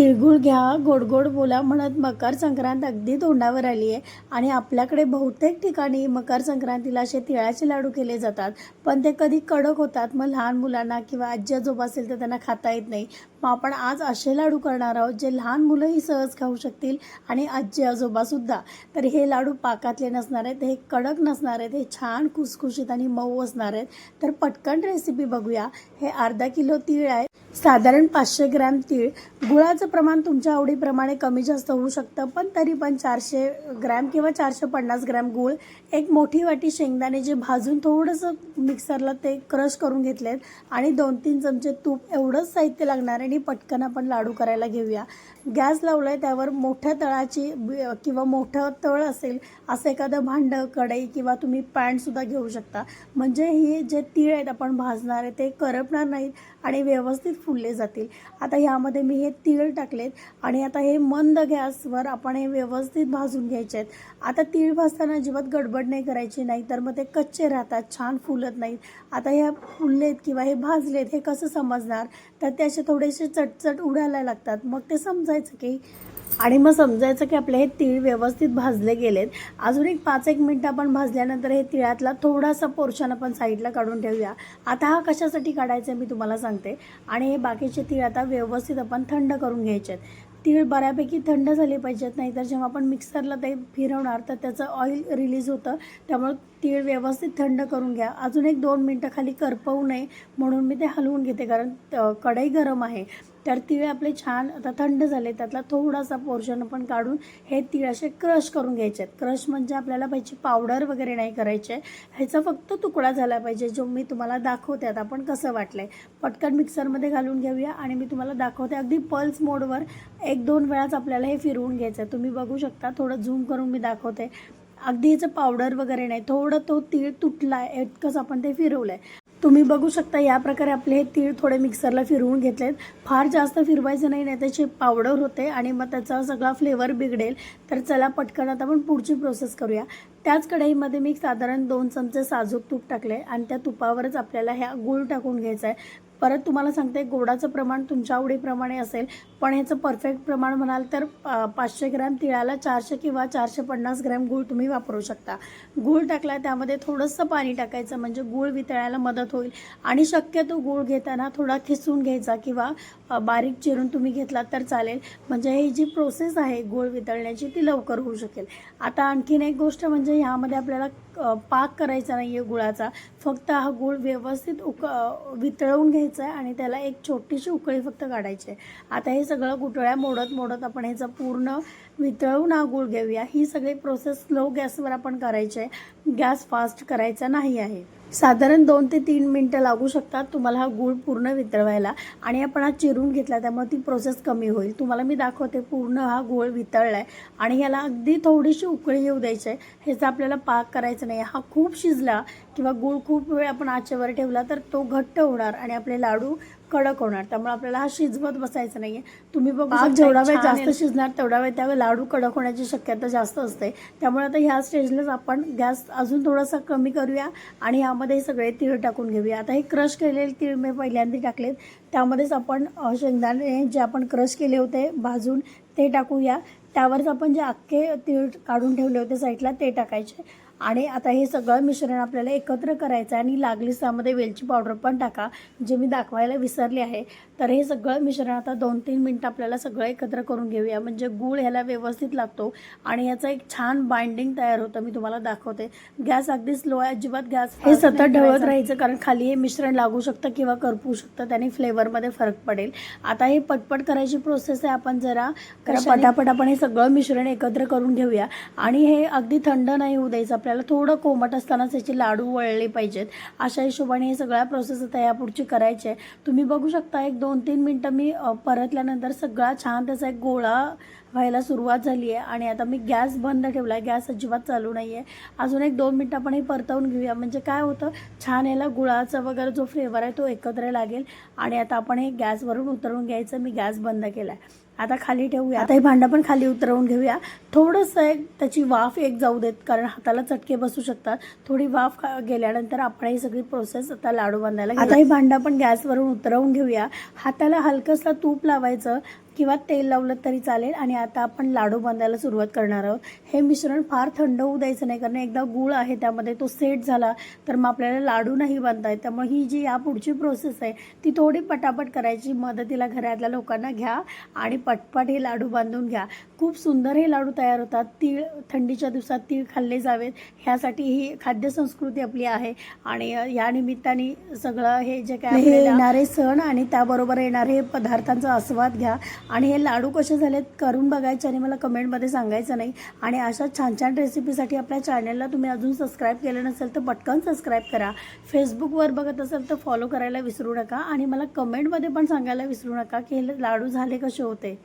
तिळगुळ घ्या गोड गोड बोला म्हणत मकर संक्रांत अगदी तोंडावर आली आहे आणि आपल्याकडे बहुतेक ठिकाणी मकर संक्रांतीला असे तिळाचे लाडू केले जातात. पण ते कधी कडक होतात मग लहान मुलांना किंवा आजी आजोबा असेल तर त्यांना खाता येत नाही. मग आपण आज असे लाडू करणार आहोत जे लहान मुलंही सहज खाऊ शकतील आणि आजी आजोबासुद्धा तर हे लाडू पाकातले नसणार आहेत हे कडक नसणार आहेत हे छान खुसखुशीत आणि मऊ असणार आहेत. तर पटकन रेसिपी बघूया. हे अर्धा किलो तीळ आहे. साधारण पाचशे ग्रॅम तीळ. गुळाचं प्रमाण तुमच्या आवडीप्रमाणे कमी जास्त होऊ शकतं पण तरी पण चारशे ग्रॅम किंवा चारशे पन्नास ग्रॅम गुळ. एक मोठी वाटी शेंगदाणे जे भाजून थोडंसं मिक्सरला ते क्रश करून घेतलेत आणि दोन तीन चमचे तूप एवढंच साहित्य लागणार आहे आणि पटकन आपण लाडू करायला घेऊया. गॅस लावलाय त्यावर मोठ्या तळाची बी- किंवा मोठं तळ असेल असं एखादं भांडं कढई किंवा तुम्ही पॅनसुद्धा घेऊ शकता. म्हणजे ही जे तीळ आहेत आपण भाजणार आहे ते करपणार नाहीत आणि व्यवस्थित फुलले जातील. आता ह्यामध्ये मी हे तीळ टाकलेत आणि आता हे मंद गॅसवर आपण हे व्यवस्थित भाजून घ्यायचे आहेत. आता तीळ भाजताना अजिबात गडबड नाही करायची नाही तर मग ते कच्चे राहतात छान फुलत नाहीत. आता ह्या फुललेत किंवा हे भाजलेत हे कसं समजणार? तर ते असे थोडेसे चटचट उडायला लागतात. मग ते समजायचं की आणि मग समजायचं की आपले हे तीळ व्यवस्थित भाजले गेलेत. अजून एक पाच एक मिनटं आपण भाजल्यानंतर हे तिळातला थोडासा पोर्शन आपण साईडला काढून ठेवूया. आता हा कशासाठी काढायचा आहे मी तुम्हाला सांगते. आणि हे बाकीचे तीळ आता व्यवस्थित आपण थंड करून घ्यायचे आहेत तीळ बऱ्यापैकी थंड झाले पाहिजेत नाही तर जेव्हा आपण मिक्सरला ते फिरवणार तर त्याचं ऑइल रिलीज होतं. त्यामुळे तीळ व्यवस्थित थंड करून घ्या. अजून एक दोन मिनटं खाली करपवू नये म्हणून मी ते हलवून घेते कारण कढई गरम आहे. तर तिळ आपले छान आता थंड झाले त्यातला थोडासा पोर्शन आपण काढून हे तीळ असे क्रश करून घ्यायचे आहेत. क्रश म्हणजे आपल्याला पाहिजे पावडर वगैरे नाही करायचे. ह्याचा फक्त तुकडा झाला पाहिजे जो मी तुम्हाला दाखवते. आता आपण कसं वाटलंय? पटकन मिक्सरमध्ये घालून घेऊया आणि मी तुम्हाला दाखवते. अगदी पल्स मोडवर एक दोन वेळाच आपल्याला हे फिरवून घ्यायचं आहे तुम्ही बघू शकता थोडं झूम करून मी दाखवते. अगदी ह्याचं पावडर वगैरे नाही. थोडं तो तीळ तुटला आहे इतकंच आपण ते फिरवलं आहे तुम्ही बघू शकता या प्रकारे आपले हे तीळ थोडे मिक्सरला फिरवून घेतलेत. फार जास्त फिरवायचं नाही नाही त्याची पावडर होते आणि मग त्याचा सगळा फ्लेवर बिघडेल. तर चला पटकन आता आपण पुढची प्रोसेस करूया. त्याच कढईमध्ये मी साधारण दोन चमचे साजूक तूप टाकले आणि त्या तुपावरच आपल्याला ह्या गूळ टाकून घ्यायचा आहे. परत तुम्हाला सांगते गोडाचं प्रमाण तुमच्या आवडीप्रमाणे असेल पण ह्याचं परफेक्ट प्रमाण म्हणाल तर पाचशे ग्रॅम तिळाला चारशे किंवा चारशे पन्नास ग्रॅम गूळ तुम्ही वापरू शकता. गूळ टाकला त्यामध्ये थोडंसं पाणी टाकायचं म्हणजे गूळ वितळायला मदत होईल. आणि शक्यतो गूळ घेताना थोडा खिसून घ्यायचा किंवा बारीक चिरून तुम्ही घेतलात तर चालेल. म्हणजे ही जी प्रोसेस आहे गूळ वितळण्याची ती लवकर होऊ शकेल. आता आणखीन एक गोष्ट म्हणजे ह्यामध्ये आपल्याला पाक करायचा नाही आहे गुळाचा. फक्त हा गूळ व्यवस्थित उक वितळवून घ्यायचा आहे आणि त्याला एक छोटीशी उकळी फक्त काढायची आहे आता हे सगळं गुटळ्या मोडत मोडत आपण ह्याचं पूर्ण वितळून हा गूळ घेऊया. ही सगळी प्रोसेस स्लो गॅसवर आपण करायची आहे गॅस फास्ट करायचा नाही आहे. साधारण दोन ते तीन मिनटं लागू शकतात. तुम्हाला हा गूळ पूर्ण वितळवायला आणि आपण हा चिरून घेतला त्यामुळे ती प्रोसेस कमी होईल. तुम्हाला मी दाखवते पूर्ण हा गूळ वितळला आहे आणि ह्याला अगदी थोडीशी उकळी येऊ द्यायची आहे ह्याचा आपल्याला पाक करायचा नाही. हा खूप शिजला किंवा गूळ खूप वेळ आपण आचेवर ठेवला तर तो घट्ट होणार आणि आपले लाडू कडक होणार. त्यामुळे आपल्याला हा शिजवत बसायचं नाहीये. तुम्ही बघू जेवढा वेळ जास्त शिजणार तेवढा वेळ त्यावेळी लाडू कडक होण्याची शक्यता जास्त असते. त्यामुळे आता ह्या स्टेजलाच आपण गॅस अजून थोडासा कमी करूया आणि यामध्ये हे सगळे तीळ टाकून घेऊया. आता हे क्रश केलेले तीळ मी पहिल्यांदा टाकलेत. त्यामध्येच आपण शेंगदाणे जे आपण क्रश केले होते भाजून ते टाकूया. त्यावरच आपण जे अख्खे तीळ काढून ठेवले होते साईडला ते टाकायचे. आणि आता हे सगळं मिश्रण आपल्याला एकत्र करायचं आहे आणि लागलीच त्यामध्ये वेलची पावडर पण टाका जे मी दाखवायला विसरले आहे. तर हे सगळं मिश्रण आता दोन तीन मिनटं आपल्याला सगळं एकत्र करून घेऊया. म्हणजे गूळ ह्याला व्यवस्थित लागतो आणि याचं एक छान बाइंडिंग तयार होतं मी तुम्हाला दाखवते. गॅस अगदी स्लो आहे अजिबात गॅस हे सतत ढवळत राहायचं कारण खाली हे मिश्रण लागू शकतं किंवा करपू शकतं त्याने फ्लेवरमध्ये फरक पडेल. आता हे पटपट करायची प्रोसेस आहे आपण जरा जरा पटापट आपण हे सगळं मिश्रण एकत्र करून घेऊया. आणि हे अगदी थंड नाही होऊ द्यायचं आपल्याला थोडं कोमट असतानाच याचे लाडू वळले पाहिजेत. अशा हिशोबाने हे सगळ्या प्रोसेस आता यापुढची करायची आहे. तुम्ही बघू शकता एक दोन तीन मिनटं मी परतल्यानंतर सगळा छान त्याचा एक गोळा व्हायला सुरुवात झाली आहे. आणि आता मी गॅस बंद ठेवला आहे. गॅस अजिबात चालू नाही आहे. अजून एक दोन मिनटं आपण हे परतवून घेऊया. म्हणजे काय होतं छान याला गुळाचा वगैरे जो फ्लेवर आहे तो एकत्र लागेल. आणि आता आपण हे गॅसवरून उतरवून घ्यायचं. मी गॅस बंद केला आहे आता खाली ठेवूया. आता हे भांडं पण खाली उतरवून घेऊया. थोडंसं एक त्याची वाफ एक जाऊ देत कारण हाताला चटके बसू शकतात. थोडी वाफ गेल्यानंतर आपण ही सगळी प्रोसेस आता लाडू बांधायला. आता हे भांडं पण गॅसवरून उतरवून घेऊया. हाताला हलकंसं तूप लावायचं. किंवा तेल लावलं तरी चालेल आणि आता आपण लाडू बांधायला सुरुवात करणार आहोत. हे मिश्रण फार थंड होऊ द्यायचं नाही कारण एकदा गूळ आहे त्यामध्ये तो सेट झाला तर मग आपल्याला लाडू नाही बांधता येत. त्यामुळे ही जी या पुढची प्रोसेस आहे ती थोडी पटापट करायची. मदतीला घरातल्या लोकांना घ्या आणि पटपट हे लाडू बांधून घ्या. खूप सुंदर हे लाडू तयार होतात. तीळ थंडीच्या दिवसात तीळ खाल्ले जावेत. ह्यासाठी ही खाद्यसंस्कृती आपली आहे आणि या निमित्ताने सगळं हे जे काय येणारे सण आणि त्याबरोबर येणारे पदार्थांचा आस्वाद घ्या. आणि हे लाडू कसे झालेत करून बघायचे आणि मला कमेंटमध्ये सांगायचं नाही. आणि अशा छान छान रेसिपीसाठी आपल्या चॅनलला तुम्ही अजून सबस्क्राईब केलं नसेल तर पटकन सबस्क्राईब करा. फेसबुकवर बघत असेल तर फॉलो करायला विसरू नका आणि मला कमेंटमध्ये पण सांगायला विसरू नका की हे लाडू झाले कसे होते.